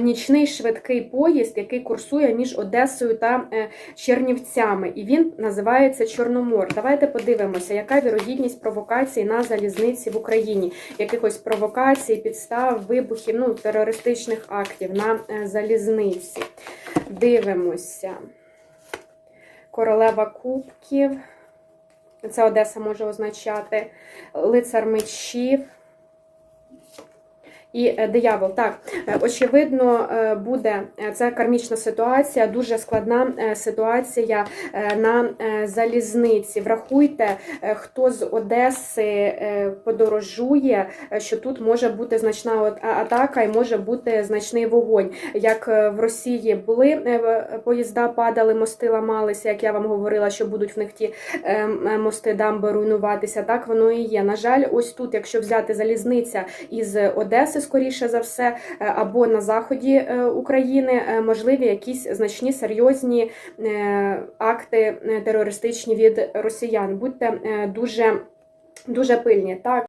нічний швидкий поїзд, який курсує між Одесою та е, Чернівцями, і він називається Чорномор. Давайте подивимося, яка вірогідність провокацій на залізниці в Україні, якихось провокацій, підстав, вибухів, ну, терористичних актів на е, залізниці. Дивимося. Королева Кубків. Це Одеса може означати. Лицар мечів. І е, диявол. Так, е, очевидно, е, буде це кармічна ситуація, дуже складна ситуація на залізниці. Врахуйте, хто з Одеси подорожує, що тут може бути значна атака і може бути значний вогонь. Як в Росії були поїзда, падали, мости ламалися, як я вам говорила, що будуть в них ті мости дамби руйнуватися. Так воно і є. На жаль, ось тут, якщо взяти залізниця із Одеси, скоріше за все, е, або на заході е, України, е, можливі якісь значні серйозні акти терористичні від росіян. Будьте дуже, дуже пильні. Так.